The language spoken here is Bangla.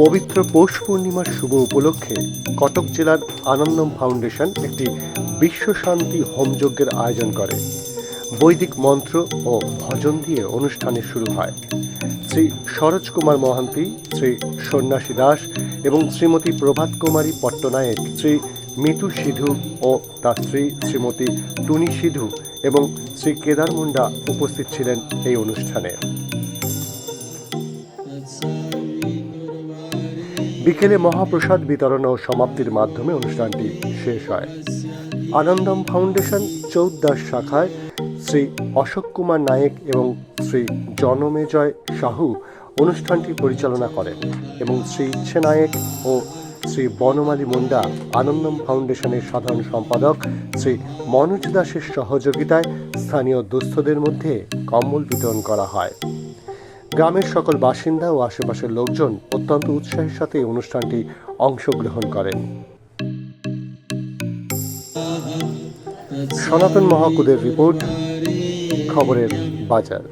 পবিত্র পৌষ পূর্ণিমার শুভ উপলক্ষে কটক জেলার আনন্দম ফাউন্ডেশন একটি বিশ্ব শান্তি হোমযজ্ঞের আয়োজন করে। বৈদিক মন্ত্র ও ভজন দিয়ে অনুষ্ঠানের শুরু হয়। শ্রী সরোজ কুমার মহান্তি, শ্রী সন্ন্যাসী দাস এবং শ্রীমতী প্রভাত কুমারী পট্টনায়ক, শ্রী মিতু সিধু ও তার স্ত্রী শ্রীমতী টুনি সিধু এবং শ্রী কেদার মুন্ডা উপস্থিত ছিলেন এই অনুষ্ঠানে। বিকেলে মহাপ্রসাদ বিতরণ ও সমাপ্তির মাধ্যমে অনুষ্ঠানটি শেষ হয়। আনন্দম ফাউন্ডেশন চৌদ্দাস শাখায় শ্রী অশোক কুমার নায়েক এবং শ্রী জনমেজয় সাহু অনুষ্ঠানটি পরিচালনা করেন এবং শ্রী ইচ্ছে নায়েক ও শ্রী বনমালী মুন্ডা আনন্দম ফাউন্ডেশনের সাধারণ সম্পাদক শ্রী মনোজ দাসের সহযোগিতায় স্থানীয় দুস্থদের মধ্যে কম্বল বিতরণ করা হয়। গ্রামের সকল বাসিন্দা ও আশেপাশের লোকজন অত্যন্ত উৎসাহের সাথে এই অনুষ্ঠানটি অংশগ্রহণ করেন সনাতন মহাকুদের রিপোর্ট, খবরের বাজার